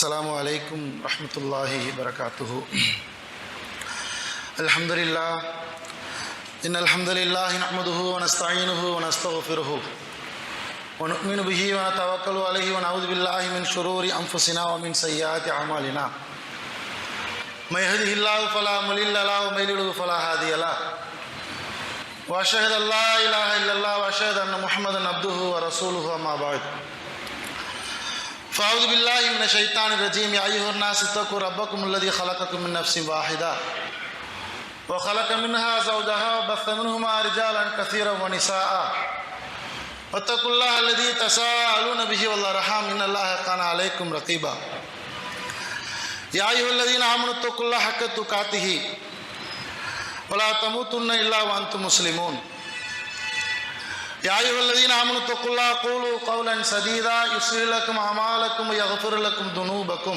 السلام عليكم ورحمة الله وبركاته. الحمد لله. إن الحمد لله نحمده ونستعينه ونستغفره ونؤمن به ونتوكل عليه ونعوذ بالله من شرور أنفسنا ومن سيئات أعمالنا. من يهده الله فلا مضل له ومن يضلل فلا هادي له. وأشهد أن لا إله إلا الله وأشهد أن محمدا عبده ورسوله أما بعد. فأعوذ بالله من الشيطان الرجيم يا أيها الناس اتقوا ربكم الذي خلقكم من نفس واحدة وخلق منها زوجها وبث منهما رجالا كثيرا ونساء واتقوا الله الذي تساءلون به والأرحام إن الله كان عليكم رقيبا يا أيها الذين آمنوا اتقوا الله حق تقاته ولا تموتن إلا وأنتم مسلمون يا أيها الذين آمنوا اتقوا الله قولوا قولا سديدا يصلح لكم أعمالكم ويغفر لكم ذنوبكم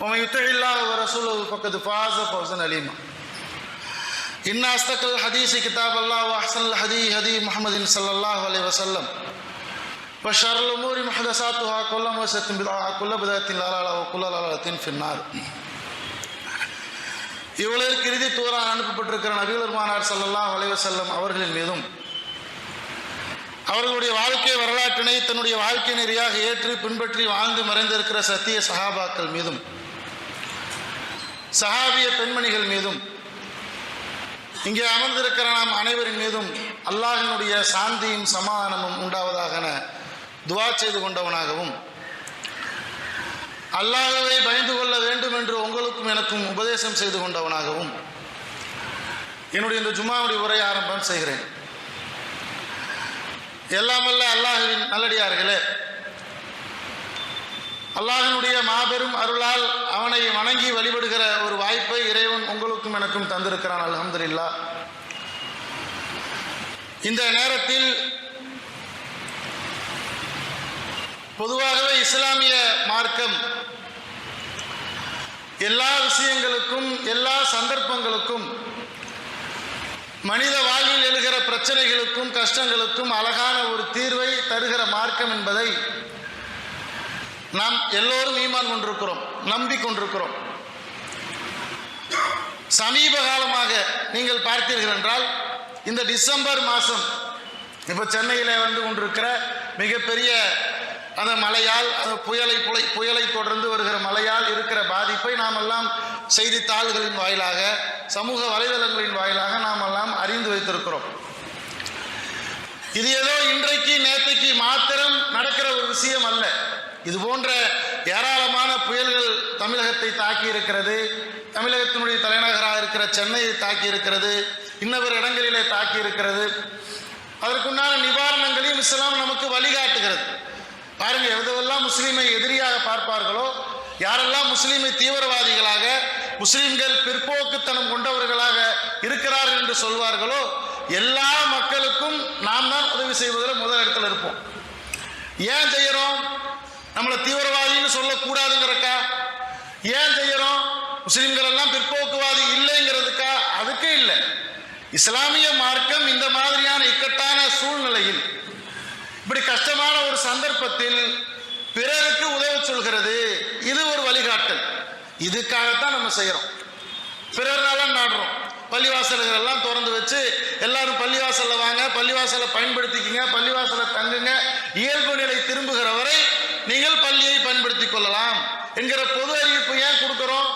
ومن يطع الله ورسوله فقد فاز فوزا عليما إن أصدق الحديث كتاب الله وأحسن الحديث هدي محمد صلى الله عليه وسلم وشر الأمور محدثاتها كل محدثة بدعة كل بدعة ضلالة وكل ضلالة في النار இவ்வளவு இறுதி தூரான் அனுப்பப்பட்டிருக்கிற நபிகள் மாநாடு சல்லல்லாஹ் அலைவசல்லம் அவர்களின் மீதும் அவர்களுடைய வாழ்க்கை வரலாற்றினை தன்னுடைய வாழ்க்கை நெறியாக ஏற்று பின்பற்றி வாழ்ந்து மறைந்திருக்கிற சத்திய சஹாபாக்கள் மீதும் சஹாபிய பெண்மணிகள் மீதும் இங்கே அமர்ந்திருக்கிற நாம் அனைவரின் மீதும் அல்லாஹினுடைய சாந்தியும் சமாதானமும் உண்டாவதாக துவா செய்து கொண்டவனாகவும் அல்லாஹவை பயந்து கொள்ள வேண்டும் என்று உங்களுக்கும் எனக்கும் உபதேசம் செய்து கொண்டவனாகவும் என்னுடைய இந்த ஜும்மாவுடைய உரை ஆரம்பம் செய்கிறேன். எல்லாமல்ல அல்லாஹுவின் நல்லடியார்களே. அல்லாஹினுடைய மாபெரும் அருளால் அவனை வணங்கி வழிபடுகிற ஒரு வாய்ப்பை இறைவன் உங்களுக்கும் எனக்கும் தந்திருக்கிறான் அலமதுல்லா இந்த நேரத்தில் பொதுவாகவே இஸ்லாமிய மார்க்கம் எல்லா விஷயங்களுக்கும் எல்லா சந்தர்ப்பங்களுக்கும் மனித வாழ் பிரச்சனைகளுக்கும் கஷ்டங்களுக்கும் அழகான ஒரு தீர்வை தருகிற மார்க்கம் என்பதை நாம் எல்லோரும் ஈமான் கொண்டிருக்கிறோம் நம்பிக்கொண்டிருக்கிறோம் சமீப காலமாக நீங்கள் பார்த்தீர்கள் என்றால் இந்த டிசம்பர் மாதம் இப்போ சென்னையில் வந்து கொண்டிருக்கிற மிகப்பெரிய அந்த மழையால் அந்த புயலை புலை புயலை தொடர்ந்து வருகிற மழையால் இருக்கிற பாதிப்பை நாம் எல்லாம் செய்தித்தாள்களின் வாயிலாக சமூக வலைதளங்களின் வாயிலாக நாம் எல்லாம் அறிந்து வைத்திருக்கிறோம். இது ஏதோ இன்றைக்கு நேற்றைக்கு மாத்திரம் நடக்கிற ஒரு விஷயம் அல்ல. இது போன்ற ஏராளமான புயல்கள் தமிழகத்தை தாக்கி இருக்கிறது. தமிழகத்தினுடைய தலைநகராக இருக்கிற சென்னையை தாக்கி இருக்கிறது. இன்னொரு இடங்களிலே தாக்கி இருக்கிறது. அதற்குண்டான நிவாரணங்களையும் இஸ்லாம் நமக்கு வழிகாட்டுகிறது. பாருங்க எதுவெல்லாம் முஸ்லீமை எதிரியாக பார்ப்பார்களோ யாரெல்லாம் முஸ்லீமை தீவிரவாதிகளாக முஸ்லீம்கள் பிற்போக்குத்தனம் கொண்டவர்களாக இருக்கிறார்கள் என்று சொல்வார்களோ எல்லா மக்களுக்கும் நாம் தான் உதவி செய்வதில் முதல் இடத்துல இருப்போம். ஏன் செய்கிறோம் நம்மளை தீவிரவாதின்னு சொல்லக்கூடாதுங்கிறக்கா? ஏன் செய்கிறோம் முஸ்லீம்கள் எல்லாம் பிற்போக்குவாதி இல்லைங்கிறதுக்கா? அதுக்கே இல்லை. இஸ்லாமிய மார்க்கம் இந்த மாதிரியான இக்கட்டான சூழ்நிலையில் இப்படி கஷ்டமான ஒரு சந்தர்ப்பத்தில் பிறருக்கு உதவ சொல்கிறது இது ஒரு வழிகாட்டல். இதுக்காகத்தான் நம்ம செய்கிறோம் பிறர் நலன் நாடுறோம். பள்ளிவாசல்கள் எல்லாம் திறந்து வச்சு எல்லாரும் பள்ளிவாசலில் வாங்க பள்ளிவாசலை பயன்படுத்திக்கிங்க பள்ளிவாசலை தங்குங்க. இயல்பு நிலை திரும்புகிற வரை நீங்கள் பள்ளியை பயன்படுத்திக் கொள்ளலாம் என்கிற பொது அறிவிப்பு ஏன் கொடுக்கிறோம்?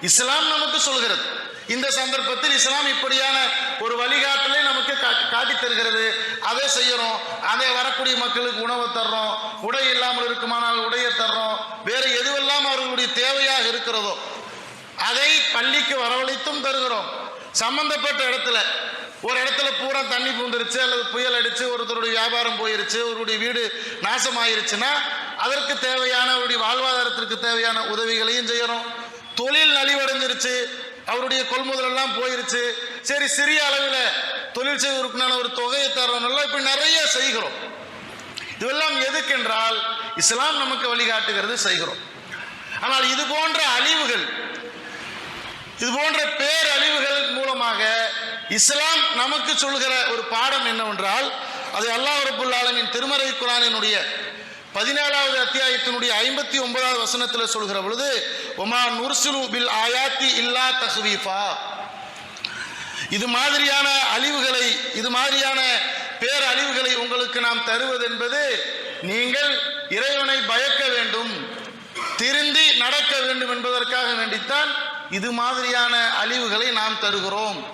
இஸ்லாம் நமக்கு சொல்கிறது. இந்த சந்தர்ப்பத்தில் இஸ்லாம் இப்படியான ஒரு வழிகாட்டலை நமக்கு காட்டி தருகிறது. அதை செய்யறோம். அதை வரக்கூடிய மக்களுக்கு உணவை தர்றோம். உடை இல்லாமல் இருக்குமானால் உடையை தர்றோம். வேற எதுவெல்லாம் அவர்களுடைய தேவையாக இருக்கிறதோ அதை பள்ளிக்கு வரவழைத்தும் தருகிறோம். சம்பந்தப்பட்ட இடத்துல ஒரு இடத்துல பூரா தண்ணி பூந்துருச்சு அல்லது புயல் அடிச்சு ஒருத்தருடைய வியாபாரம் போயிருச்சு ஒருவருடைய வீடு நாசமாயிருச்சுன்னா அதற்கு தேவையான அவருடைய வாழ்வாதாரத்திற்கு தேவையான உதவிகளையும் செய்யறோம் தொழில் நலிவடைஞ்சிருச்சு அவருடைய கொள்முதல் எல்லாம் போயிருச்சு. சரி சிறிய அளவில் தொழில் செய்வதற்குனால ஒரு தொகையை தரணும்ல இப்போ நிறைய செய்கிறோம். இதுவெல்லாம் எதுக்கென்றால் இஸ்லாம் நமக்கு வழிகாட்டுகிறது செய்கிறோம். ஆனால் இது போன்ற அழிவுகள் இது போன்ற பேரழிவுகள் மூலமாக இஸ்லாம் நமக்கு சொல்கிற ஒரு பாடம் என்னவென்றால் அது அல்லாஹ் ரபுல் ஆலமின் திருமறை குரானினுடைய பதினேழாவது அத்தியாயத்தினுடைய ஐம்பத்தி ஒன்பதாவது வசனத்தில் சொல்கிற பொழுது ஒமா நுர்சுலு பில் ஆயாத்தி இல்லா தஹ்வீஃபா. இது மாதிரியான அழிவுகளை இது மாதிரியான பேரழிவுகளை உங்களுக்கு நாம் தருவது என்பது நீங்கள் இறைவனை பயக்க வேண்டும் திருந்தி நடக்க வேண்டும் என்பதற்காக வேண்டித்தான் இது மாதிரியான அழிவுகளை நாம் தருகிறோம்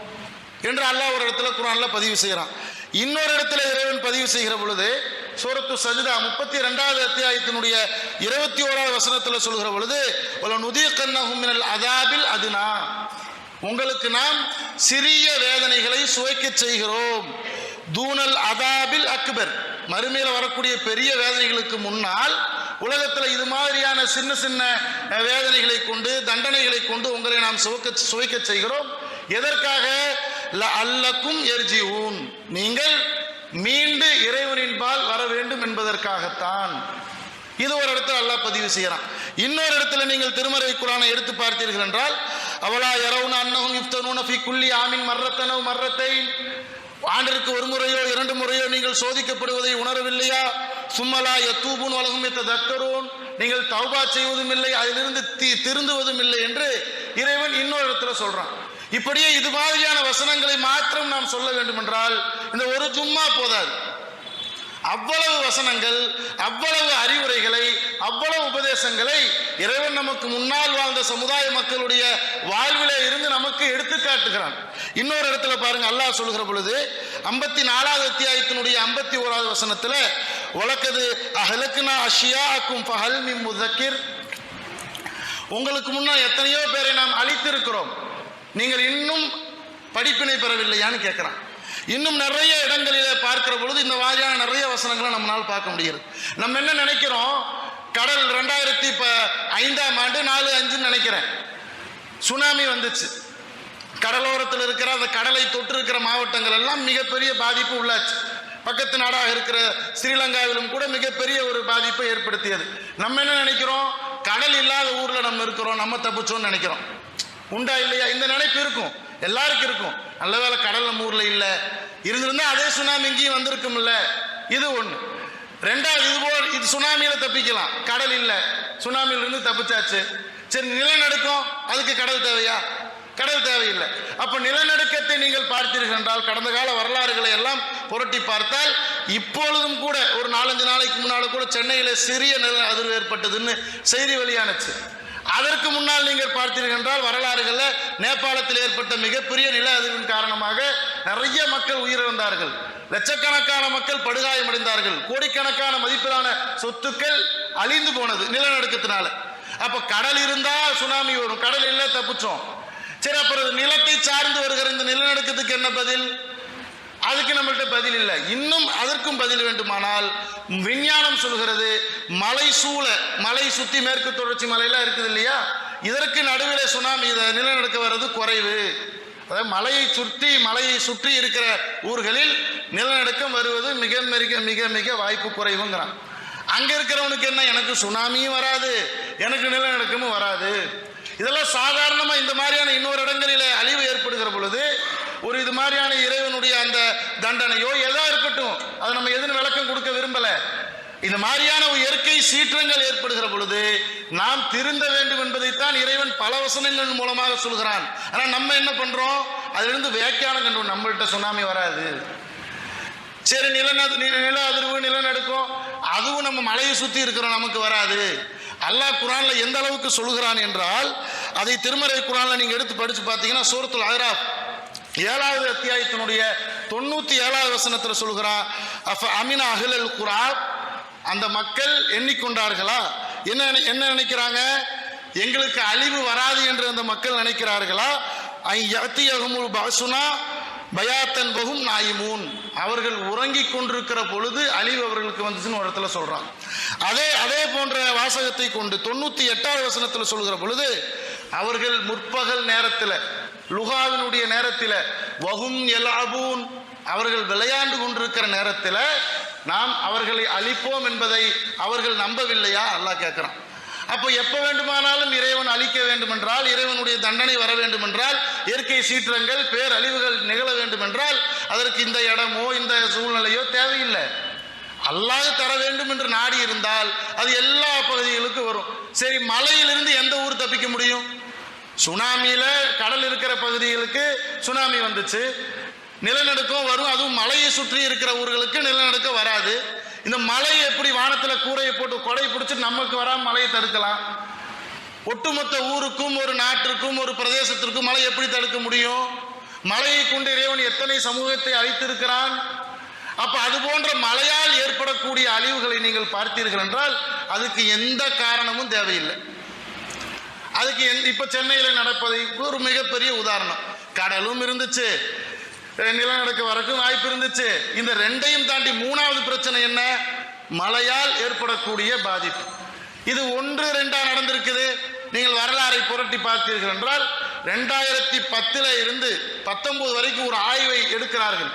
என்று அல்லாஹ் ஒரு இடத்துல குரானில் பதிவு செய்கிறான். இன்னொரு இடத்துல இறைவன் பதிவு செய்கிற பொழுது சூரத்து சஜிதா முப்பத்தி ரெண்டாவது அத்தியாயத்தினுடைய இருபத்தி ஓராவது வசனத்தில் சொல்கிற பொழுது உல நுதிய கண்ணகுமினல் அதாபில் அதுனா. உங்களுக்கு நாம் சிறிய வேதனைகளை சுவைக்கச் செய்கிறோம். தூணல் அதாபில் அக்பர். மறுமையில் வரக்கூடிய பெரிய வேதனைகளுக்கு முன்னால் உலகத்தில் இது மாதிரியான சின்ன சின்ன வேதனைகளை கொண்டு தண்டனைகளை கொண்டு உங்களை நாம் சுவைக்க சுவைக்கச் செய்கிறோம். எதற்காக? ல எர்ஜி ஊன் நீங்கள் மீண்டு இறைவனின் பால் வர வேண்டும் என்பதற்காகத்தான். இது ஒரு இடத்துல அல்லாஹ் பதிவு செய்யறான். இன்னொரு இடத்துல நீங்கள் திருமறை குரானை எடுத்து பார்த்தீர்கள் என்றால் அவலா யரவுன அன்னகும் யுப்தனூன ஃபி குல்லி ஆமின் மர்ரத்தனவ் மர்ரத்தை ஆண்டிற்கு ஒரு முறையோ இரண்டு முறையோ நீங்கள் சோதிக்கப்படுவதை உணரவில்லையா? சும்மலா எத்தூபுன் உலகம் எத்த தக்கரோன் நீங்கள் தௌபா செய்வதும் இல்லை அதிலிருந்து தி திருந்துவதும் இல்லை என்று இறைவன் இன்னொரு இடத்துல சொல்றான். இப்படியே இது மாதிரியான வசனங்களை மாத்திரம் நாம் சொல்ல வேண்டும் என்றால் இந்த ஒரு ஜும்மா போதாது. அவ்வளவு வசனங்கள் அவ்வளவு அறிவுரைகளை அவ்வளவு உபதேசங்களை இறைவன் நமக்கு முன்னால் வாழ்ந்த சமுதாய மக்களுடைய வாழ்விலே இருந்து நமக்கு எடுத்து காட்டுகிறான். இன்னொரு இடத்துல பாருங்க அல்லாஹ் சொல்கிற பொழுது ஐம்பத்தி நாலாவது அத்தியாயத்தினுடைய ஐம்பத்தி ஓராவது வசனத்துல உலக்கது அஹலக்குனா அஷியா அக்கும் பஹல் மிம் முதக்கிர். உங்களுக்கு முன்னால் எத்தனையோ பேரை நாம் அழித்திருக்கிறோம். நீங்கள் இன்னும் படிப்பினை பெறவில்லையான்னு கேட்குறான். இன்னும் நிறைய இடங்களிலே பார்க்கிற பொழுது இந்த மாதிரியான நிறைய வசனங்களை நம்மளால் பார்க்க முடியாது நம்ம என்ன நினைக்கிறோம்? கடல் ரெண்டாயிரத்தி இப்போ ஐந்தாம் ஆண்டு நாலு அஞ்சுன்னு நினைக்கிறேன். சுனாமி வந்துச்சு. கடலோரத்தில் இருக்கிற அந்த கடலை தொற்று இருக்கிற மாவட்டங்கள் எல்லாம் மிகப்பெரிய பாதிப்பு உள்ளாச்சு. பக்கத்து நாடாக இருக்கிற ஸ்ரீலங்காவிலும் கூட மிகப்பெரிய ஒரு பாதிப்பை ஏற்படுத்தியது. நம்ம என்ன நினைக்கிறோம்? கடல் இல்லாத ஊரில் நம்ம இருக்கிறோம் நம்ம தப்பிச்சோம்னு நினைக்கிறோம். உண்டா இல்லையா? இந்த நினைப்பு இருக்கும். எல்லாருக்கும் இருக்கும். நல்ல வேலை கடல் நம்ம ஊரில் இல்லை. இருந்திருந்தால் அதே சுனாமி இங்கேயும் வந்திருக்கும்ல. இது ஒன்று ரெண்டாவது இது போல் இது சுனாமியில் தப்பிக்கலாம். கடல் இல்லை. சுனாமியிலிருந்து தப்பிச்சாச்சு. சரி நிலநடுக்கம் அதுக்கு கடல் தேவையா? கடல் தேவையில்லை. அப்போ நிலநடுக்கத்தை நீங்கள் பார்த்தீர்கள் என்றால் கடந்த கால வரலாறுகளை எல்லாம் புரட்டி பார்த்தால் இப்பொழுதும் கூட ஒரு நாலஞ்சு நாளைக்கு முன்னால் கூட சென்னையில் சிறிய நில அதிர்வு ஏற்பட்டதுன்னு செய்தி வெளியானச்சு. அதற்கு முன்னால் நீங்கள் பார்த்தீர்கள் என்றால் வரலாறுகளில் நேபாளத்தில் ஏற்பட்ட மிகப்பெரிய நில அதிர்வின் காரணமாக நிறைய மக்கள் உயிரிழந்தார்கள். லட்சக்கணக்கான மக்கள் படுகாயமடைந்தார்கள். கோடிக்கணக்கான மதிப்பிலான சொத்துக்கள் அழிந்து போனது நிலநடுக்கத்தினால. அப்ப கடல் இருந்தா சுனாமி வரும். கடல் இல்லை தப்பிச்சோம். சரி அப்புறம் நிலத்தை சார்ந்து வருகிற இந்த நிலநடுக்கத்துக்கு என்ன பதில்? அதுக்கு நம்மள்கிட்ட பதில் இல்லை. இன்னும் அதற்கும் பதில் வேண்டுமானால் விஞ்ஞானம் சொல்கிறது மலை சூழ மலை சுற்றி மேற்கு தொடர்ச்சி மலையெல்லாம் இருக்குது இல்லையா? இதற்கு நடுவில் சுனாமி இதை நிலநடுக்க வர்றது குறைவு. அதாவது மலையை சுற்றி மலையை சுற்றி இருக்கிற ஊர்களில் நிலநடுக்கம் வருவது மிக மிக மிக மிக வாய்ப்பு குறைவுங்கிறான். அங்கே இருக்கிறவனுக்கு என்ன? எனக்கு சுனாமியும் வராது எனக்கு நிலநடுக்கமும் வராது. இதெல்லாம் சாதாரணமாக இந்த மாதிரியான இன்னொரு இடங்களில் அழிவு ஏற்படுகிற பொழுது ஒரு இது மாதிரியான இறைவனுடைய அந்த தண்டனையோ எதா இருக்கட்டும் அதை நம்ம எதுன்னு விளக்கம் கொடுக்க விரும்பல. இந்த மாதிரியான ஒரு இயற்கை சீற்றங்கள் ஏற்படுகிற பொழுது நாம் திருந்த வேண்டும் என்பதைத்தான் இறைவன் பல வசனங்கள் மூலமாக சொல்கிறான். ஆனால் நம்ம என்ன பண்றோம்? அதிலிருந்து வியாக்கியானம் கண்டு நம்மள்கிட்ட சுனாமி வராது. சரி நில நில அதிர்வு நிலநடுக்கம் அதுவும் நம்ம மலையை சுற்றி இருக்கிறோம் நமக்கு வராது. அல்லாஹ் குரான்ல எந்த அளவுக்கு சொல்கிறான் என்றால் அதை திருமறை குரான்ல நீங்க எடுத்து படிச்சு பார்த்தீங்கன்னா சூரத்துல் அஹ்ராப் ஏழாவது அத்தியாயத்தினுடைய தொண்ணூற்றி ஏழாவது வசனத்தில் சொல்கிறான் அஃப அமினா அகிலல் குரால் அந்த மக்கள் எண்ணிக்கொண்டார்களா? என்ன நினை- என்ன நினைக்கிறாங்க? எங்களுக்கு அழிவு வராது என்று அந்த மக்கள் நினைக்கிறார்களா? ஐ யத்தியகமுல் பாசுனா பயாத்தன் பகும் நாயிமூன். அவர்கள் உறங்கிக் கொண்டிருக்கிற பொழுது அழிவு அவர்களுக்கு வந்துச்சுன்னு ஒரு இடத்துல சொல்கிறான் அதே அதே போன்ற வாசகத்தை கொண்டு தொண்ணூற்றி எட்டாவது வசனத்தில் சொல்கிற பொழுது அவர்கள் முற்பகல் நேரத்தில் லுகாவினுடைய நேரத்தில் வகும் எலாபூன் அவர்கள் விளையாண்டு கொண்டிருக்கிற நேரத்தில் நாம் அவர்களை அழிப்போம் என்பதை அவர்கள் நம்பவில்லையா? அல்லாஹ் கேட்குறான். அப்போ எப்போ வேண்டுமானாலும் இறைவன் அழிக்க வேண்டும் என்றால் இறைவனுடைய தண்டனை வர வேண்டும் என்றால் இயற்கை சீற்றங்கள் பேரழிவுகள் நிகழ வேண்டும் என்றால் அதற்கு இந்த இடமோ இந்த சூழ்நிலையோ தேவையில்லை. அல்லாஹ் தர வேண்டும் என்று நாடி இருந்தால் அது எல்லா பகுதிகளுக்கும் வரும். சரி மலையிலிருந்து எந்த ஊர் தப்பிக்க முடியும்? சுனாமியில கடல் இருக்கிற பகுதிகளுக்கு சுனாமி வந்துச்சு. நிலநடுக்கம் வரும். அதுவும் மலையை சுற்றி இருக்கிற ஊர்களுக்கு நிலநடுக்கம் வராது. இந்த மலை எப்படி வானத்துல கூரையை போட்டு கொடை பிடிச்சி நமக்கு வராம மலையை தடுக்கலாம்? ஒட்டுமொத்த ஊருக்கும் ஒரு நாட்டிற்கும் ஒரு பிரதேசத்திற்கும் மழை எப்படி தடுக்க முடியும்? மழையை கொண்டு இறைவன் எத்தனை சமூகத்தை அழித்திருக்கிறான்? அப்ப அது போன்ற மழையால் ஏற்படக்கூடிய அழிவுகளை நீங்கள் பார்த்தீர்கள் என்றால் அதுக்கு எந்த காரணமும் தேவையில்லை. அதுக்கு இப்போ சென்னையில் நடப்பதை ஒரு மிகப்பெரிய உதாரணம். கடலும் இருந்துச்சு. அஹ் நிலநடுக்கம் வரக்கும் வாய்ப்பு இருந்துச்சு. இந்த ரெண்டையும் தாண்டி மூணாவது பிரச்சனை என்ன? மழையால் ஏற்படக்கூடிய பாதிப்பு. இது ஒன்று ரெண்டா நடந்திருக்குது. நீங்கள் வரலாறை புரட்டி பார்த்தீர்கள் என்றால் ரெண்டாயிரத்தி பத்தில் இருந்து பத்தொன்பது வரைக்கும் ஒரு ஆய்வை எடுக்கிறார்கள்.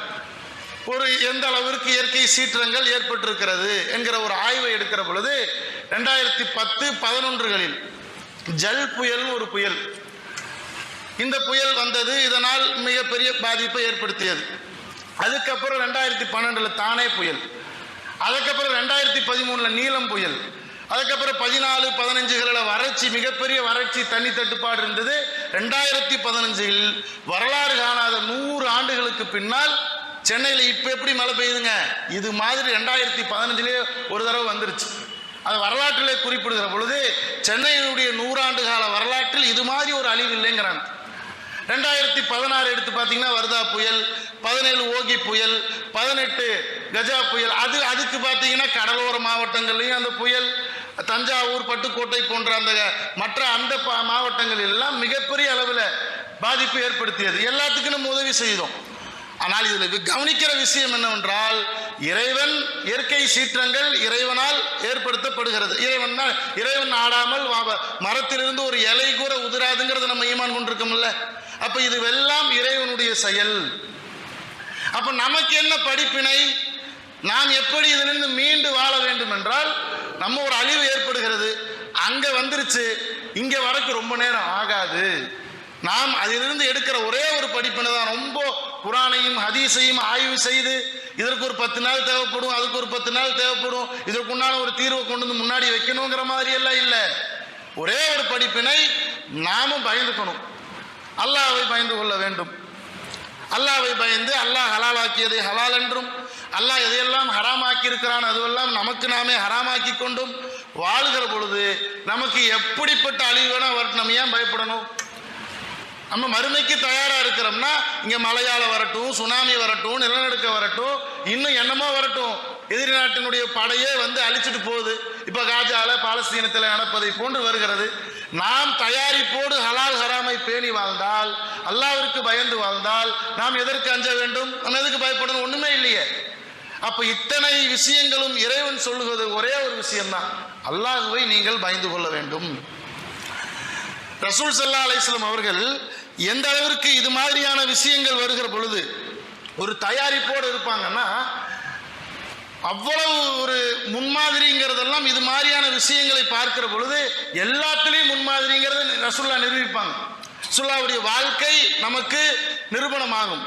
ஒரு எந்த அளவிற்கு இயற்கை சீற்றங்கள் ஏற்பட்டிருக்கிறது என்கிற ஒரு ஆய்வை எடுக்கிற பொழுது ரெண்டாயிரத்தி பத்து பதினொன்றுகளில் ஜல் புயல்னு ஒரு புயல். இந்த புயல் வந்தது இதனால் மிகப்பெரிய பாதிப்பை ஏற்படுத்தியது. அதுக்கப்புறம் ரெண்டாயிரத்தி பன்னெண்டுல தானே புயல். அதுக்கப்புறம் ரெண்டாயிரத்தி பதிமூணுல நீலம் புயல். அதுக்கப்புறம் பதினாலு பதினஞ்சுகளில் வறட்சி மிகப்பெரிய வறட்சி தண்ணி தட்டுப்பாடு இருந்தது. ரெண்டாயிரத்தி பதினஞ்சில் வரலாறு காணாத நூறு ஆண்டுகளுக்கு பின்னால் சென்னையில் இப்போ எப்படி மழை பெய்யுதுங்க? இது மாதிரி ரெண்டாயிரத்தி பதினஞ்சுலேயே ஒரு தடவை வந்துருச்சு. அது வரலாற்றிலே குறிப்பிடுகிற பொழுது சென்னையினுடைய நூறாண்டு கால வரலாற்றில் இது மாதிரி ஒரு அழிவு இல்லைங்கிறாங்க. ரெண்டாயிரத்தி பதினாறு எடுத்து பார்த்தீங்கன்னா வர்தா புயல் பதினேழு ஓகி புயல் பதினெட்டு கஜா புயல் அது அதுக்கு பார்த்தீங்கன்னா கடலோர மாவட்டங்கள்லையும் அந்த புயல் தஞ்சாவூர் பட்டுக்கோட்டை போன்ற அந்த மற்ற அந்த மாவட்டங்கள் எல்லாம் மிகப்பெரிய அளவில் பாதிப்பு ஏற்படுத்தியது. எல்லாத்துக்கும் நம்ம உதவி செய்தோம். ஆனால் இதில் கவனிக்கிற விஷயம் என்னவென்றால் இறைவன் இயற்கை சீற்றங்கள் இறைவனால் ஏற்படுத்தப்படுகிறது. இறைவன் தான் இறைவன் ஆடாமல் வா- மரத்திலிருந்து ஒரு இலை கூட உதிராதுங்கிறத நம்ம ஈமான் கொண்டிருக்கோம்ல. அப்போ இதுவெல்லாம் இறைவனுடைய செயல். அப்போ நமக்கு என்ன படிப்பினை? நாம் எப்படி இதிலிருந்து மீண்டு வாழ வேண்டும் என்றால் நம்ம ஒரு அழிவு ஏற்படுகிறது. அங்கே வந்துருச்சு. இங்கே வரக்கு ரொம்ப நேரம் ஆகாது. நாம் அதிலிருந்து எடுக்கிற ஒரே ஒரு படிப்பினை தான் ரொம்ப குரானையும் ஹதீஸையும் ஆய்வு செய்து இதற்கு ஒரு பத்து நாள் தேவைப்படும் அதுக்கு ஒரு பத்து நாள் தேவைப்படும் இதற்குண்டான ஒரு தீர்வை கொண்டு வந்து முன்னாடி வைக்கணுங்கிற மாதிரி எல்லாம் இல்லை. ஒரே ஒரு படிப்பினை நாமும் பயந்துக்கணும். அல்லாவை பயந்து கொள்ள வேண்டும். அல்லாவை பயந்து அல்லாஹ் ஹலாலாக்கியதை ஹலால் என்றும் அல்லாஹ் எதையெல்லாம் ஹராமாக்கி இருக்கிறான் அதுவெல்லாம் நமக்கு நாமே ஹராமாக்கி கொண்டும் வாழுகிற பொழுது நமக்கு எப்படிப்பட்ட அழிவு வேணால் வரட்டும். நம்ம ஏன் பயப்படணும்? நம்ம மறுமைக்கு தயாராக இருக்கிறோம்னா இங்கே மலையாளம் வரட்டும் சுனாமி வரட்டும் நிலநடுக்க வரட்டும் இன்னும் என்னமோ வரட்டும். எதிரி நாட்டினுடைய படையே வந்து அழிச்சிட்டு போகுது. இப்போ காஜால பாலஸ்தீனத்தில் நடப்பதை போன்று வருகிறது. நாம் தயாரிப்போடு ஹலால் ஹராமை பேணி வாழ்ந்தால் அல்லாவிற்கு பயந்து வாழ்ந்தால் நாம் எதற்கு அஞ்ச வேண்டும்? நம்ம எதுக்கு பயப்படணும்? ஒன்றுமே இல்லையே. அப்போ இத்தனை விஷயங்களும் இறைவன் சொல்லுவது ஒரே ஒரு விஷயம்தான். அல்லாஹுவை நீங்கள் பயந்து கொள்ள வேண்டும். ரசூல் சல்லா அலிஸ்லாம் அவர்கள் எந்த அளவிற்கு இது மாதிரியான விஷயங்கள் வருகிற பொழுது ஒரு தயாரிப்போடு இருப்பாங்கன்னா அவ்வளவு ஒரு முன்மாதிரிங்கிறதெல்லாம் இது மாதிரியான விஷயங்களை பார்க்கிற பொழுது எல்லாத்துலேயும் முன்மாதிரிங்கிறத ரசுல்லா நிரூபிப்பாங்க. ரசுல்லாவுடைய வாழ்க்கை நமக்கு நிரூபணமாகும்.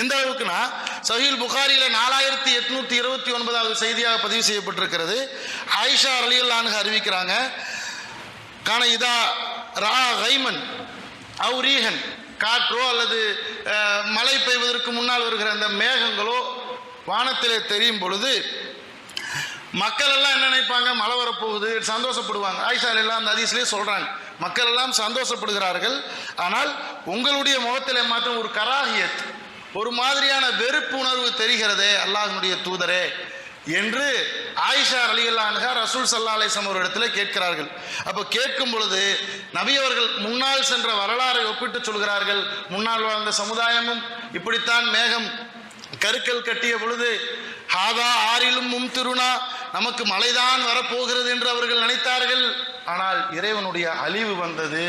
எந்த அளவுக்குன்னா சஹீல் புகாரியில் நாலாயிரத்தி எட்நூற்றி இருபத்தி ஒன்பதாவது செய்தியாக பதிவு செய்யப்பட்டிருக்கிறது. ஆயிஷா அலியல்லானுக்கு அறிவிக்கிறாங்க காண இதா ரா ஹைமன் அவுரீகன் காற்றோ அல்லது மழை பெய்வதற்கு முன்னால் வருகிற அந்த மேகங்களோ வானத்திலே தெரியும் பொழுது மக்கள் எல்லாம் என்ன நினைப்பாங்க? மழை வரப்போகுது சந்தோஷப்படுவாங்க. ஆயிஷா எல்லாம் அந்த அதிசலே சொல்கிறாங்க மக்கள் எல்லாம் சந்தோஷப்படுகிறார்கள். ஆனால் உங்களுடைய முகத்தில் மாத்திரம் ஒரு கராகியத் ஒரு மாதிரியான வெறுப்பு உணர்வு தெரிகிறதே அல்லாஹனுடைய தூதரே. என்று ஆயிஷா அலிகல்லானுகா ரசூல் சல்லா அலிஸ்லாம் அவரிடத்தில் கேட்கிறார்கள். அப்போ கேட்கும் பொழுது நபியவர்கள் முன்னால் சென்ற வரலாறை ஒப்பிட்டு சொல்கிறார்கள் முன்னால் வாழ்ந்த சமுதாயமும் இப்படித்தான் மேகம் கருக்கல் கட்டிய பொழுது ஹாதா ஆறிலும் மும் திருனா நமக்கு மழைதான் வரப்போகிறது என்று அவர்கள் நினைத்தார்கள். ஆனால் இறைவனுடைய அழிவு வந்தது.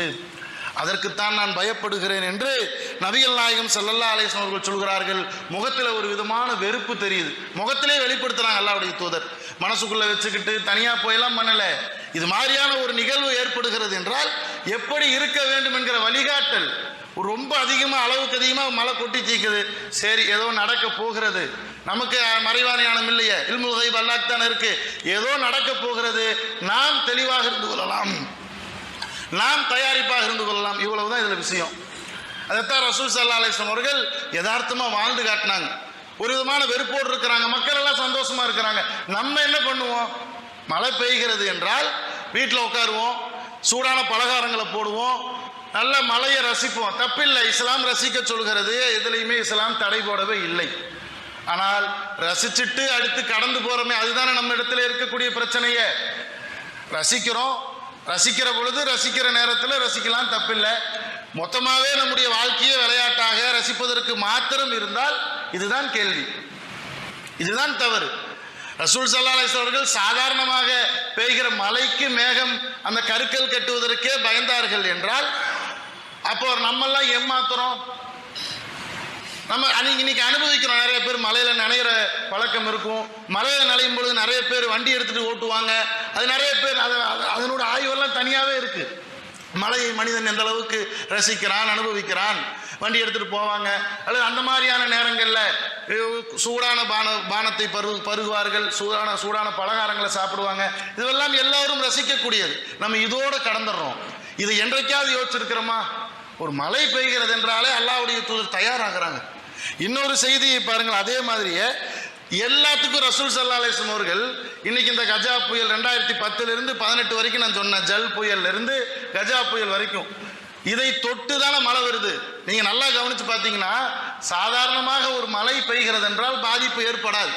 அதற்குத்தான் நான் பயப்படுகிறேன் என்று நபிகள் நாயகம் செல்லல்லா அலேசன் அவர்கள் சொல்கிறார்கள். முகத்தில் ஒரு விதமான வெறுப்பு தெரியுது. முகத்திலே வெளிப்படுத்துறாங்க அல்லாவுடைய தூதர். மனசுக்குள்ளே வச்சுக்கிட்டு தனியாக போயெல்லாம் பண்ணலை. இது மாதிரியான ஒரு நிகழ்வு ஏற்படுகிறது என்றால் எப்படி இருக்க வேண்டும் என்கிற வழிகாட்டல் ரொம்ப அதிகமாக அளவுக்கு அதிகமாக மழை கொட்டி தீக்குது. சரி ஏதோ நடக்க போகிறது. நமக்கு மறைவான ஞானம் இல்லையே. இல்முகை கைப் தானே இருக்கு. ஏதோ நடக்க போகிறது. நாம் தெளிவாக இருந்து கொள்ளலாம். நாம் தயாரிப்பாக இருந்து கொள்ளலாம். இவ்வளவு தான் இதில் விஷயம். அதைத்தான் ரசூல் சல்லா அலிஸ்லாம் அவர்கள் யதார்த்தமாக வாழ்ந்து காட்டினாங்க. ஒரு விதமான வெறுப்போடு இருக்கிறாங்க. மக்கள் எல்லாம் சந்தோஷமாக இருக்கிறாங்க. நம்ம என்ன பண்ணுவோம்? மழை பெய்கிறது என்றால் வீட்டில் உட்காருவோம். சூடான பலகாரங்களை போடுவோம். நல்ல மழையை ரசிப்போம். தப்பில்லை. இஸ்லாம் ரசிக்க சொல்கிறது. எதுலேயுமே இஸ்லாம் தடை போடவே இல்லை. ஆனால் ரசிச்சுட்டு அடுத்து கடந்து போகிறோமே அதுதானே நம்ம இடத்துல இருக்கக்கூடிய பிரச்சனையே. ரசிக்கிறோம். ரசிக்கிற பொழுது ரசிக்கிற நேரத்தில் ரசிக்கலாம் தப்பில்லை. மொத்தமாகவே நம்முடைய வாழ்க்கையை விளையாட்டாக ரசிப்பதற்கு மாத்திரம் இருந்தால் இதுதான் கேள்வி. இதுதான் தவறு. ரசூல் சல்லா அவர்கள் சாதாரணமாக பெய்கிற மலைக்கு மேகம் அந்த கருக்கல் கட்டுவதற்கே பயந்தார்கள் என்றால் அப்போ நம்மெல்லாம் ஏமாத்துறோம். நம்ம அன்னைக்கு இன்னைக்கு அனுபவிக்கிறோம். நிறைய பேர் மலையில நனைகிற பழக்கம் இருக்கும். மலையில நனையும் பொழுது நிறைய பேர் வண்டி எடுத்துட்டு ஓட்டுவாங்க. அது நிறைய பேர் அது அதனோட ஆய்வெல்லாம் தனியாகவே இருக்கு. மலையை மனிதன் எந்த அளவுக்கு ரசிக்கிறான் அனுபவிக்கிறான்? வண்டி எடுத்துட்டு போவாங்க. அல்லது அந்த மாதிரியான நேரங்களில் சூடான பான பானத்தை பரு பருகுவார்கள். சூடான சூடான பலகாரங்களை சாப்பிடுவாங்க. இதுவெல்லாம் எல்லாரும் ரசிக்கக்கூடியது. நம்ம இதோடு கடந்துடுறோம். இது என்றைக்காவது யோசிச்சிருக்கிறோமா? ஒரு மழை பெய்கிறது என்றாலே அல்லாவுடைய தூதர் தயாராகிறாங்க. இன்னொரு செய்தியை பாருங்கள் அதே மாதிரியே எல்லாத்துக்கும் ரசூல் சல்லா அலிஸ்லம் அவர்கள் இன்னைக்கு இந்த கஜா புயல் ரெண்டாயிரத்தி பத்துலேருந்து பதினெட்டு வரைக்கும் நான் சொன்னேன் ஜல் புயல்லேருந்து கஜா புயல் வரைக்கும். இதை தொட்டு தானே மழை வருது. நீங்கள் நல்லா கவனித்து பார்த்தீங்கன்னா சாதாரணமாக ஒரு மழை பெய்கிறது என்றால் பாதிப்பு ஏற்படாது.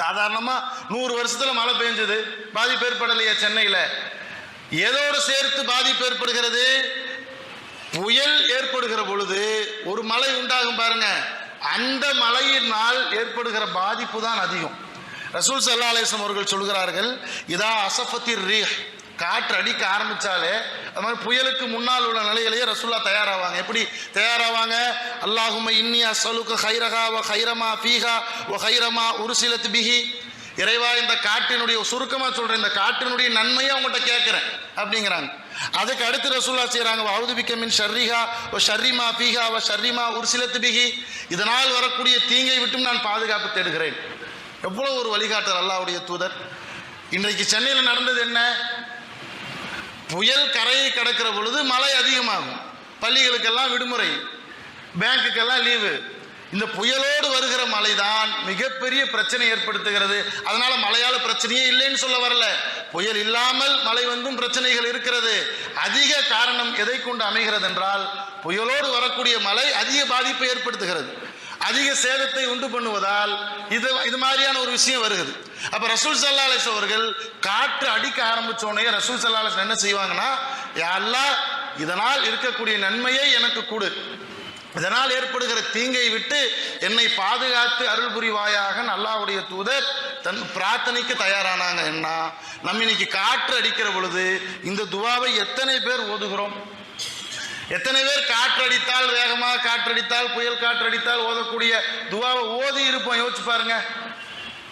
சாதாரணமாக நூறு வருஷத்தில் மழை பெஞ்சது பாதிப்பு ஏற்படலையே சென்னையில். எதோடு சேர்த்து பாதிப்பு ஏற்படுகிறது புயல் ஏற்படுகிற பொழுது ஒரு மழை உண்டாகும் பாருங்க. அந்த மழையினால் ஏற்படுகிற பாதிப்பு தான் அதிகம். ரசூல் சல்லா அலிஸ்லாம் அவர்கள் சொல்கிறார்கள் இதா அசஃபத்திர் ரீஹ். காற்று அடிக்க ஆரம்பிச்சாலே அது மாதிரி புயலுக்கு முன்னால் உள்ள நிலையிலேயே ரசுல்லா தயாராவாங்க. எப்படி தயாராவாங்க? அல்லாஹும இன்னி அசலுக்கு ஹைரகா வ ஹைரமா ஃபீஹா ஒ ஹைரமா உருசிலத் பிஹி. இறைவா இந்த காட்டினுடைய சுருக்கமாக சொல்கிறேன் இந்த காட்டினுடைய நன்மையை அவங்ககிட்ட கேட்குறேன். அப்படிங்கிறாங்க. அதுக்கு அடுத்து ரசூல்லா செய்கிறாங்க அவுது பிக்கமின் ஷர்ரிஹா ஓ ஷர்ரிமா பீஹா வ ஷர்ரிமா உர்சிலத்து பிஹி. இதனால் வரக்கூடிய தீங்கை விட்டும் நான் பாதுகாப்பு தேடுகிறேன். எவ்வளோ ஒரு வழிகாட்டல் அல்லாவுடைய தூதர். இன்றைக்கு சென்னையில் நடந்தது என்ன? புயல் கரையை கடக்கிற பொழுது மழை அதிகமாகும். பள்ளிகளுக்கெல்லாம் விடுமுறை. பேங்க்குக்கெல்லாம் லீவு. இந்த புயலோடு வருகிற மழை தான் மிகப்பெரிய பிரச்சனை ஏற்படுத்துகிறது. அதனால மழையால பிரச்சனையே இல்லைன்னு சொல்ல வரல. புயல் இல்லாமல் மழை வந்தும் பிரச்சனைகள் இருக்கிறது. அதிக காரணம் எதை கொண்டு அமைகிறது என்றால் புயலோடு வரக்கூடிய மழை அதிக பாதிப்பை ஏற்படுத்துகிறது. அதிக சேதத்தை உண்டு பண்ணுவதால் இது இது மாதிரியான ஒரு விஷயம் வருகிறது. அப்ப ரசூல் சல்லா அலிஸ் அவர்கள் காற்று அடிக்க ஆரம்பிச்ச உடனே ரசூல் சல்லா அலிஸ் என்ன செய்வாங்கன்னா யாரெல்லாம் இதனால் இருக்கக்கூடிய நன்மையை எனக்கு கூடு. இதனால் ஏற்படுகிற தீங்கை விட்டு என்னை பாதுகாத்து அருள் புரிவாயாக அல்லாவுடைய தூதர் தன் பிரார்த்தனைக்கு தயாரானாங்க என்ன நம்ம இன்னைக்கு காற்று அடிக்கிற பொழுது இந்த துவாவை எத்தனை பேர் ஓதுகிறோம்? எத்தனை பேர் காற்றடித்தால் வேகமாக காற்றடித்தால் புயல் காற்றடித்தால் ஓதக்கூடிய துவாவை ஓதி இருப்போம்? யோசிச்சு பாருங்க.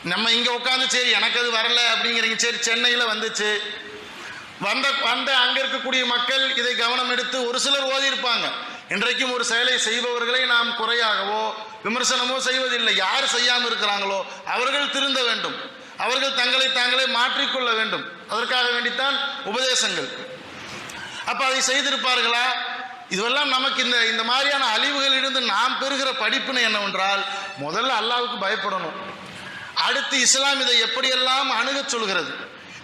நம்ம இங்கே உட்காந்து சரி எனக்கு அது வரல அப்படிங்கிறீங்க. சரி சென்னையில் வந்துச்சு. வந்த வந்த அங்கே இருக்கக்கூடிய மக்கள் இதை கவனம் எடுத்து ஒரு சிலர் ஓதி இருப்பாங்க இன்றைக்கும் ஒரு செயலை செய்பவர்களை நாம் குறையாகவோ விமர்சனமோ செய்வதில்லை. யார் செய்யாமல் இருக்கிறாங்களோ அவர்கள் திருந்த வேண்டும். அவர்கள் தங்களை தாங்களே மாற்றிக்கொள்ள வேண்டும். அதற்காக வேண்டித்தான் உபதேசங்கள். அப்போ அதை செய்திருப்பார்களா? இதுவெல்லாம் நமக்கு இந்த இந்த மாதிரியான அழிவுகளிலிருந்து நாம் பெறுகிற படிப்பினை என்னவென்றால் முதல்ல அல்லாவுக்கு பயப்படணும். அடுத்து இஸ்லாம் இதை எப்படியெல்லாம் அணுகச் சொல்கிறது?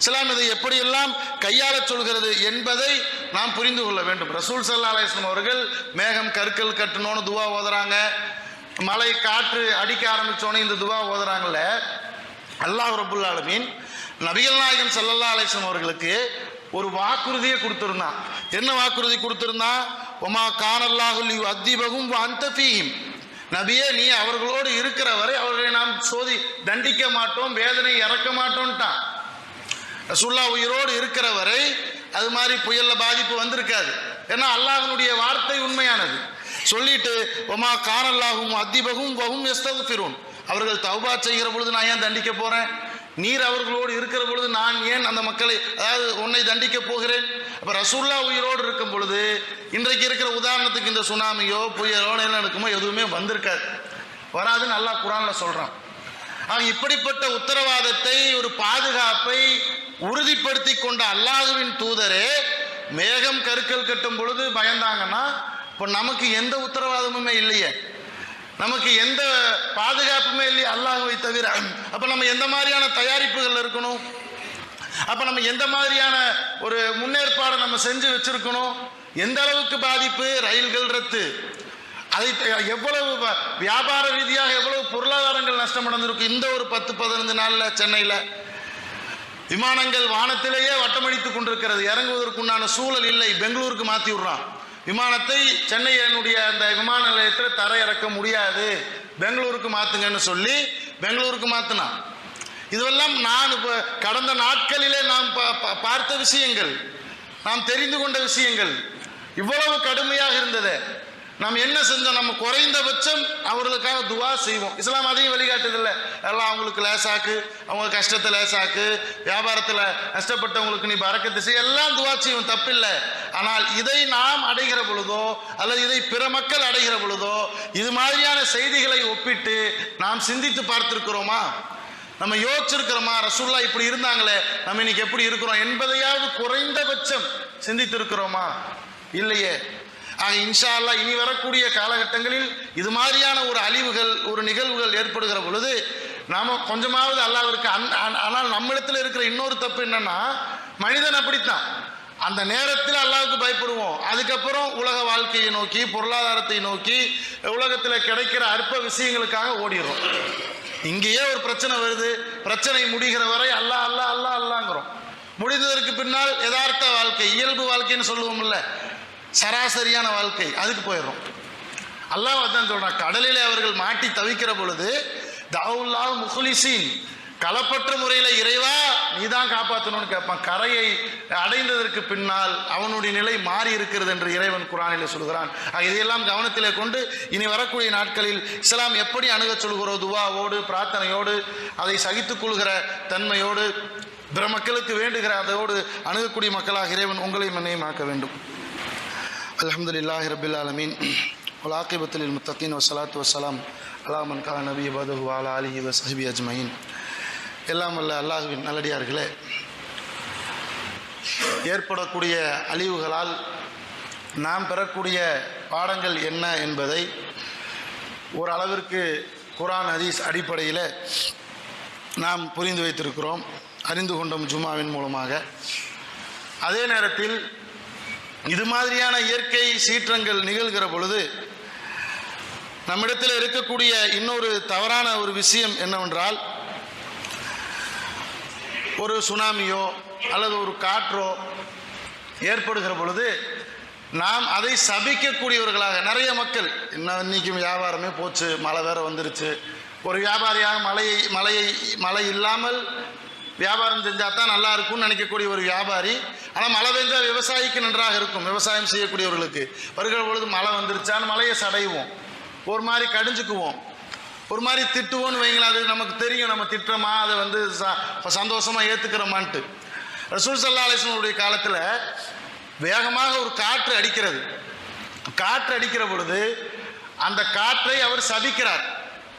இஸ்லாம் இதை எப்படியெல்லாம் கையாள சொல்கிறது என்பதை நாம் புரிந்து கொள்ள வேண்டும். ரசூல் சல்லா அலிஸ்லாம் அவர்கள் மேகம் கற்கள் கட்டணும்னு துவா ஓதுறாங்க. மழை காற்று அடிக்க ஆரம்பித்தோன்னே இந்த துவா ஓதுறாங்கல்ல. அல்லாஹ் ரபுல் ஆலமீன் நபிகள் நாயகம் சல்லல்லா அலிஸ்லாம் அவர்களுக்கு ஒரு வாக்குறுதியை கொடுத்துருந்தான். என்ன வாக்குறுதி கொடுத்துருந்தான் ஒமா கானல்லாஹுல் அத்திபகும் அந்த ஃபீஹிம். நபியே நீ அவர்களோடு இருக்கிற வரை அவர்களை நாம் சோதி தண்டிக்க மாட்டோம் வேதனை இறக்க மாட்டோம்ட்டான். ரசூல்லா உயிரோடு இருக்கிற வரை அது மாதிரி புயல்ல பாதிப்பு வந்திருக்காது. ஏன்னா அல்லாஹனுடைய வார்த்தை உண்மையானது. சொல்லிட்டு ஒமா காரல்லாகும் அதிபகும் வகும் எஸ்தகுப்பிரும் அவர்கள் தௌபா செய்கிற பொழுது நான் ஏன் தண்டிக்க போகிறேன் நீர் அவர்களோடு இருக்கிற பொழுது நான் ஏன் அந்த மக்களை அதாவது உன்னை தண்டிக்க போகிறேன்? அப்போ ரசூல்லா உயிரோடு இருக்கும் பொழுது இன்றைக்கு இருக்கிற உதாரணத்துக்கு இந்த சுனாமியோ புயலோ நிலநடுக்கமோ எதுவுமே வந்திருக்காது. வராதுன்னு நல்லா குரானில் சொல்கிறான் அவன் இப்படிப்பட்ட உத்தரவாதத்தை ஒரு பாதுகாப்பை உறுதிப்படுத்தி கொண்ட அல்லாஹுவின் தூதரே மேகம் கருக்கல் கட்டும் பொழுது பயந்தாங்கன்னா இப்போ நமக்கு எந்த உத்தரவாதமுமே இல்லையே. நமக்கு எந்த பாதுகாப்புமே இல்லையே அல்லாஹுவை தவிர. அப்போ நம்ம எந்த மாதிரியான தயாரிப்புகள் இருக்கணும்? அப்போ நம்ம எந்த மாதிரியான ஒரு முன்னேற்பாடை நம்ம செஞ்சு வச்சுருக்கணும்? எந்த அளவுக்கு பாதிப்பு? ரயில்கள் ரத்து. அதை த- எவ்வளவு வ- வியாபார ரீதியாக எவ்வளவு பொருளாதாரங்கள் நஷ்டம் அடைந்திருக்கு இந்த ஒரு பத்து பதினஞ்சு நாளில் சென்னையில். விமானங்கள் வானத்திலேயே வட்டமடித்துக் கொண்டிருக்கிறது. இறங்குவதற்குண்டான சூழல் இல்லை. பெங்களூருக்கு மாற்றி விடுறான். விமானத்தை சென்னையினுடைய அந்த விமான நிலையத்தில் தர இறக்க முடியாது. பெங்களூருக்கு மாத்துங்கன்னு சொல்லி பெங்களூருக்கு மாத்தினான். இதுவெல்லாம் நான் இப்போ கடந்த நாட்களிலே நாம் பார்த்த விஷயங்கள். நாம் தெரிந்து கொண்ட விஷயங்கள். இவ்வளவு கடுமையாக இருந்தது. நாம் என்ன செஞ்சோம்? நம்ம குறைந்தபட்சம் அவர்களுக்காக துவா செய்வோம். இஸ்லாம் அதையும் வழிகாட்டுதில்லை. எல்லாம் அவங்களுக்கு லேசாக்கு அவங்க கஷ்டத்தை லேசாக்கு வியாபாரத்தில் நஷ்டப்பட்டவங்களுக்கு நீ பறக்க திசை எல்லாம் துவா செய்வோம். தப்பில்லை. ஆனால் இதை நாம் அடைகிற பொழுதோ அல்லது இதை பிற மக்கள் அடைகிற பொழுதோ இது மாதிரியான செய்திகளை ஒப்பிட்டு நாம் சிந்தித்து பார்த்திருக்கிறோமா? நம்ம யோசிச்சிருக்கிறோமா? ரசூல்லா இப்படி இருந்தாங்களே நம்ம இன்னைக்கு எப்படி இருக்கிறோம்? என்பதையாவது குறைந்தபட்சம் சிந்தித்து இருக்கிறோமா இல்லையே. ஆக இன்ஷா அல்லாஹ் இனி வரக்கூடிய காலகட்டங்களில் இது மாதிரியான ஒரு அழிவுகள் ஒரு நிகழ்வுகள் ஏற்படுகிற பொழுது நாம் கொஞ்சமாவது அல்லாவிற்கு அன்- ஆனால் நம்மிடத்தில் இருக்கிற இன்னொரு தப்பு என்னன்னா மனிதன் அப்படித்தான். அந்த நேரத்தில் அல்லாவுக்கு பயப்படுவோம். அதுக்கப்புறம் உலக வாழ்க்கையை நோக்கி பொருளாதாரத்தை நோக்கி உலகத்தில் கிடைக்கிற அற்ப விஷயங்களுக்காக ஓடிடுறோம். இங்கேயே ஒரு பிரச்சனை வருது. பிரச்சனை முடிகிற வரை அல்லாஹ் அல்லாஹ் அல்லாஹ் அல்லாங்கிறோம் முடிந்ததற்கு பின்னால் யதார்த்த வாழ்க்கை இயல்பு வாழ்க்கைன்னு சொல்லுவோம்ல. சராசரியான வாழ்க்கை. அதுக்கு போயிடும் அல்லாஹ் தான் சொல்கிறான் கடலிலே அவர்கள் மாட்டி தவிக்கிற பொழுது தாவுல்லா முஹ்லிசீன் களப்பற்ற முறையில் இறைவா நீ தான் காப்பாற்றணும்னு கேட்பான். கரையை அடைந்ததற்கு பின்னால் அவனுடைய நிலை மாறி இருக்கிறது என்று இறைவன் குரானில் சொல்கிறான். இதையெல்லாம் கவனத்திலே கொண்டு இனி வரக்கூடிய நாட்களில் இஸ்லாம் எப்படி அணுகச் சொல்கிறோ துவாவோடு பிரார்த்தனையோடு அதை சகித்துக் கொள்கிற தன்மையோடு பிற மக்களுக்கு வேண்டுகிற அதோடு அணுகக்கூடிய மக்களாக இறைவன் உங்களையும் என்னையும் ஆக்க வேண்டும். அலமதுல்லாஹி ரபில் ஆலமீன் உலாக்கிபத்தில் முத்தக்கின் வசலாத்து வசலாம் அலாமன் கா நபி பதுஹு அலா அலி வசஹிபி அஜ்மயின் எல்லாம் வல்ல அல்லாஹுவின் நல்லடியார்களே ஏற்படக்கூடிய அழிவுகளால் நாம் பெறக்கூடிய பாடங்கள் என்ன என்பதை ஓரளவிற்கு குரான் ஹதீஸ் அடிப்படையில் நாம் புரிந்து வைத்திருக்கிறோம் அறிந்து கொண்டோம் ஜுமாவின் மூலமாக. அதே நேரத்தில் இது மாதிரியான இயற்கை சீற்றங்கள் நிகழ்கிற பொழுது நம்மிடத்தில் இருக்கக்கூடிய இன்னொரு தவறான ஒரு விஷயம் என்னவென்றால் ஒரு சுனாமியோ அல்லது ஒரு காற்றோ ஏற்படுகிற பொழுது நாம் அதை சபிக்கக்கூடியவர்களாக நிறைய மக்கள் இன்னும் இன்னைக்கும் வியாபாரமே போச்சு மழை வேற வந்துருச்சு ஒரு வியாபாரியாக மழையை மழையை மழை இல்லாமல் வியாபாரம் செஞ்சால் தான் நல்லா இருக்கும்னு நினைக்கக்கூடிய ஒரு வியாபாரி. ஆனால் மழை பெஞ்சால் விவசாயிக்கு நன்றாக இருக்கும். விவசாயம் செய்யக்கூடியவர்களுக்கு. வருகிற பொழுது மழை வந்துருச்சான்னு மழையை சடைவோம். ஒரு மாதிரி கடிஞ்சுக்குவோம். ஒரு மாதிரி திட்டுவோன்னு வைங்களா அது நமக்கு தெரியும். நம்ம திட்டுறோமா அதை வந்து ச- ஏற்றுக்கிறோமான்ட்டு ரசூல் சல்லா அலிஸ்வனுடைய காலத்தில் வேகமாக ஒரு காற்று அடிக்கிறது. காற்று அடிக்கிற பொழுது அந்த காற்றை அவர் சபிக்கிறார்.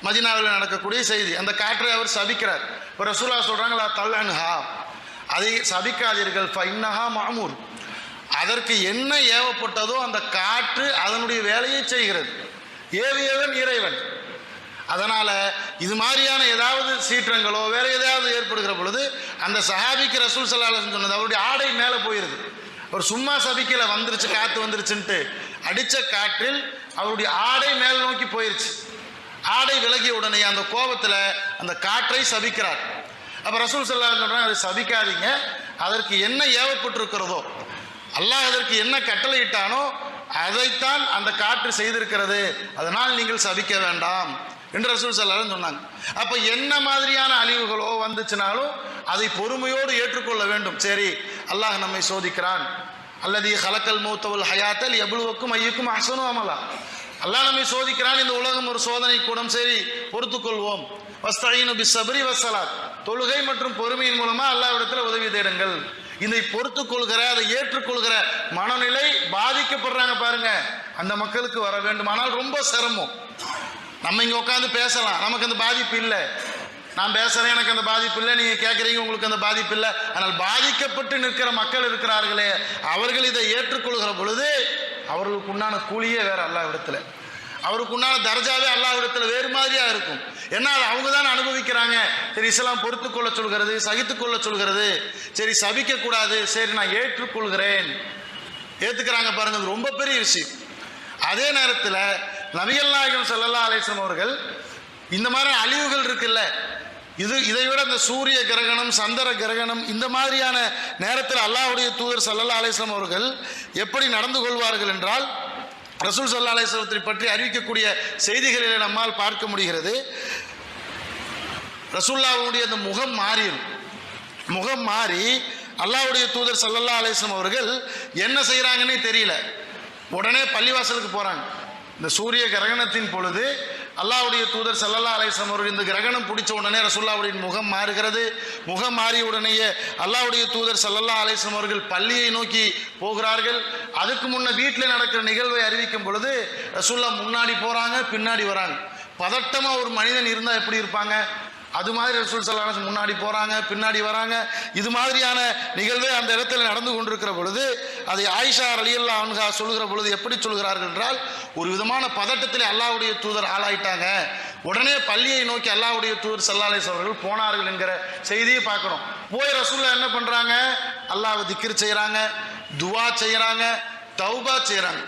மதினாவில் நடக்கக்கூடிய செய்தி. அந்த காற்றை அவர் சபிக்கிறார். இப்போ ரசூலா சொல்கிறாங்களா தல்லன்ஹா. அதை சபிக்காதீர்கள். ஃபைன்னஹா மாமூர் அதற்கு என்ன ஏவப்பட்டதோ அந்த காற்று அதனுடைய வேலையை செய்கிறது. ஏவியவன் இறைவன். அதனால் இது மாதிரியான ஏதாவது சீற்றங்களோ வேறு ஏதாவது ஏற்படுகிற பொழுது அந்த சஹாபிக்கு ரசூல் சல்லாஹ் சொன்னது அவருடைய ஆடை மேலே போயிடுது அவர் சும்மா சபிக்கல வந்துருச்சு காற்று வந்துருச்சுன்ட்டு. அடித்த காற்றில் அவருடைய ஆடை மேல் நோக்கி போயிருச்சு. ஆடை விலகிய உடனே அந்த கோபத்தில் அந்த காற்றை சபிக்கிறார். அப்போ ரசூல் செல்லா சொல்றாங்க அதை சபிக்காதீங்க. அதற்கு என்ன ஏவப்பட்டிருக்கிறதோ அல்லாஹ் அதற்கு என்ன கட்டளையிட்டானோ அதைத்தான் அந்த காற்று செய்திருக்கிறது. அதனால் நீங்கள் சபிக்க வேண்டாம் என்று ரசூல் செல்லாலும் சொன்னாங்க. அப்போ என்ன மாதிரியான அழிவுகளோ வந்துச்சுனாலும் அதை பொறுமையோடு ஏற்றுக்கொள்ள வேண்டும். சரி அல்லாஹ் நம்மை சோதிக்கிறான். அல்லது ஹலக்கல் மூத்தவல் ஹயாத்தல் எவ்வளவுக்கும் ஐயுக்கும் அசனும் அமலா. அல்லாஹ் நம்மை சோதிக்கிறான். இந்த உலகம் ஒரு சோதனை கூடம் சரி பொறுத்துக்கொள்வோம். வஸ்தீனு சபரி வசலாத் தொழுகை மற்றும் பொறுமையின் மூலமாக அல்லாவிடத்தில் உதவி தேடுங்கள். இதை பொறுத்து கொள்கிற அதை ஏற்றுக்கொள்கிற மனநிலை பாதிக்கப்படுறாங்க பாருங்க. அந்த மக்களுக்கு வர வேண்டுமானால் ரொம்ப சிரமம். நம்ம இங்கே உட்காந்து பேசலாம். நமக்கு அந்த பாதிப்பு இல்லை. நான் பேசுகிறேன் எனக்கு அந்த பாதிப்பு இல்லை. நீங்கள் கேட்குறீங்க உங்களுக்கு அந்த பாதிப்பு இல்லை. ஆனால் பாதிக்கப்பட்டு நிற்கிற மக்கள் இருக்கிறார்களே அவர்கள் இதை ஏற்றுக்கொள்கிற பொழுது அவர்களுக்கு உண்டான கூலியே வேறு எல்லா இடத்துல. அவருக்கு உண்டான தர்ஜாவே அல்லாஹ் வேறு மாதிரியாக இருக்கும். ஏன்னா அது அவங்க தான் அனுபவிக்கிறாங்க? சரி இஸ்லாம் பொறுத்து கொள்ள சொல்கிறது சகித்து கொள்ள சொல்கிறது. சரி சபிக்க கூடாது. சரி நான் ஏற்றுக்கொள்கிறேன். ஏற்றுக்கிறாங்க பாருங்க ரொம்ப பெரிய விஷயம். அதே நேரத்தில் நவியல் நாயகம் ஸல்லல்லாஹு அலைஹி அவர்கள் இந்த மாதிரி அழிவுகள் இருக்குல்ல? இது இதை விட இந்த சூரிய கிரகணம் சந்திர கிரகணம் இந்த மாதிரியான நேரத்தில் அல்லாஹுடைய தூதர் சல்லல்லா அலைஹி அவர்கள் எப்படி நடந்து கொள்வார்கள் என்றால் ரசூல் சல்லா அலிஸ்லத்தை பற்றி அறிவிக்கக்கூடிய செய்திகளில் நம்மால் பார்க்க முடிகிறது. ரசூல்லாவுடைய அந்த முகம் மாறிடும் முகம் மாறி அல்லாவுடைய தூதர் சல்லல்லா அலிஸ்லம் அவர்கள் என்ன செய்கிறாங்கன்னே தெரியல. உடனே பள்ளிவாசலுக்கு போகிறாங்க இந்த சூரிய கிரகணத்தின் பொழுது அல்லாவுடைய தூதர் செல்லல்லா அலைஹி அவர்கள் இந்த கிரகணம் பிடிச்ச உடனே ரசுல்லாவுடைய முகம் மாறுகிறது முகம் மாறிய உடனேயே அல்லாவுடைய தூதர் சல்லல்லா அலைஹி அவர்கள் பள்ளியை நோக்கி போகிறார்கள். அதுக்கு முன்ன வீட்டில் நடக்கிற நிகழ்வை அறிவிக்கும் பொழுது ரசுல்லா முன்னாடி போகிறாங்க பின்னாடி வராங்க. பதட்டமாக ஒரு மனிதன் இருந்தால் எப்படி இருப்பாங்க? அது மாதிரி ரசூல் சல்லாஸ் முன்னாடி போகிறாங்க பின்னாடி வராங்க. இது மாதிரியான நிகழ்வே அந்த இடத்துல நடந்து கொண்டிருக்கிற பொழுது அதை ஆயிஷா அலியல்லா அன்ஹா சொல்கிற பொழுது எப்படி சொல்கிறார்கள் என்றால் ஒரு விதமான பதட்டத்தில் அல்லாவுடைய தூதர் ஆளாயிட்டாங்க. உடனே பள்ளியை நோக்கி அல்லாவுடைய தூதர் சல்லாலேஸ் அவர்கள் போனார்கள் என்கிற செய்தியை பார்க்குறோம். போய் ரசூல்லா என்ன பண்ணுறாங்க அல்லாஹ் திக்கிர் செய்கிறாங்க துவா செய்கிறாங்க தௌபா செய்கிறாங்க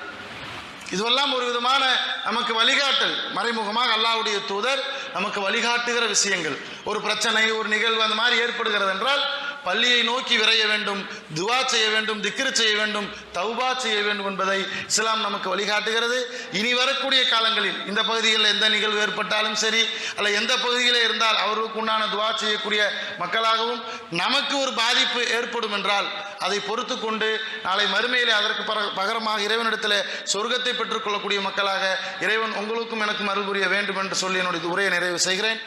இதுவெல்லாம் ஒரு விதமான நமக்கு வழிகாட்டல். மறைமுகமாக அல்லாவுடைய தூதர் நமக்கு வழிகாட்டுகிற விஷயங்கள். ஒரு பிரச்சனை ஒரு நிகழ்வு அந்த மாதிரி ஏற்படுகிறது என்றால் பள்ளியை நோக்கி விரைய வேண்டும் துவா செய்ய வேண்டும் திக்ரு செய்ய வேண்டும் தௌபா செய்ய வேண்டும் என்பதை இஸ்லாம் நமக்கு வழிகாட்டுகிறது. இனி வரக்கூடிய காலங்களில் இந்த பகுதிகளில் எந்த நிகழ்வு ஏற்பட்டாலும் சரி அல்ல எந்த பகுதியில் இருந்தால் அவர்களுக்கு உண்டான துவா செய்யக்கூடிய மக்களாகவும் நமக்கு ஒரு பாதிப்பு ஏற்படும் என்றால் அதை பொறுத்து கொண்டு நாளை மறுமையிலே அதற்கு பகரமாக இறைவனிடத்தில் சொர்க்கத்தை பெற்றுக்கொள்ளக்கூடிய மக்களாக இறைவன் உங்களுக்கும் எனக்கும் அருள் புரிய வேண்டும் என்று சொல்லி என்னுடைய உரையை நிறைவு செய்கிறேன்.